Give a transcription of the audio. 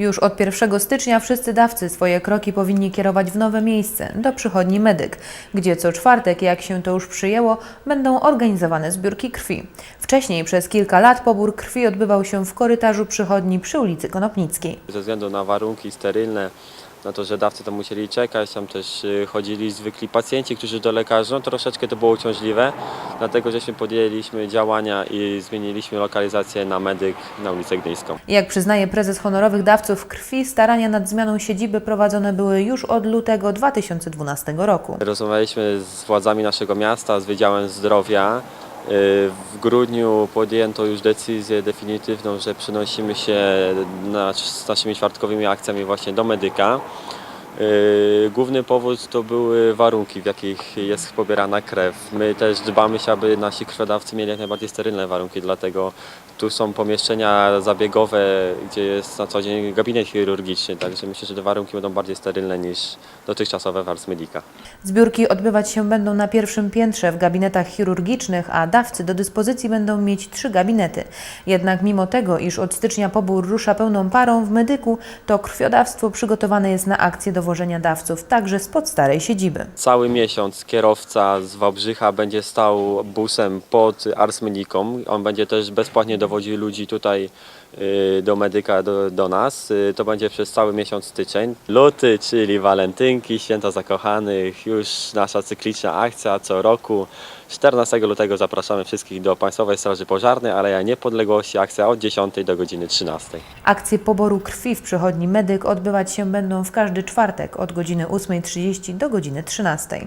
Już od 1 stycznia wszyscy dawcy swoje kroki powinni kierować w nowe miejsce, do przychodni Medyk, gdzie co czwartek, jak się to już przyjęło, będą organizowane zbiórki krwi. Wcześniej przez kilka lat pobór krwi odbywał się w korytarzu przychodni przy ulicy Konopnickiej. Ze względu na warunki sterylne, na to, że dawcy to musieli czekać, tam też y, chodzili zwykli pacjenci, którzy do lekarzy, no troszeczkę to było uciążliwe, dlatego żeśmy podjęliśmy działania i zmieniliśmy lokalizację na medyk na ulicę Gdyńską. Jak przyznaje prezes honorowych dawców krwi, starania nad zmianą siedziby prowadzone były już od lutego 2012 roku. Rozmawialiśmy z władzami naszego miasta, z Wydziałem Zdrowia. W grudniu podjęto już decyzję definitywną, że przenosimy się na, z naszymi czwartkowymi akcjami właśnie do medyka. Y, Główny powód to były warunki, w jakich jest pobierana krew. My też dbamy się, aby nasi krwiodawcy mieli jak najbardziej sterylne warunki, dlatego tu są pomieszczenia zabiegowe, gdzie jest na co dzień gabinet chirurgiczny, także myślę, że te warunki będą bardziej sterylne niż dotychczasowe w Ars Medica. Zbiórki odbywać się będą na pierwszym piętrze w gabinetach chirurgicznych, a dawcy do dyspozycji będą mieć trzy gabinety. Jednak mimo tego, iż od stycznia pobór rusza pełną parą w medyku, to krwiodawstwo przygotowane jest na akcję dowożenia dawców także spod starej siedziby. Cały miesiąc kierowca z Wałbrzycha będzie stał busem pod Ars Medicą. On będzie też bezpłatnie dowodził ludzi tutaj y, do medyka, do, do nas. Y, To będzie przez cały miesiąc styczeń. Luty, czyli walentynki, święta zakochanych, już nasza cykliczna akcja co roku. 14 lutego zapraszamy wszystkich do Państwowej Straży Pożarnej, Aleja Niepodległości, akcja od 10 do godziny 13. Akcje poboru krwi w przychodni medyk odbywać się będą w każdy czwartek od godziny 8.30 do godziny 13.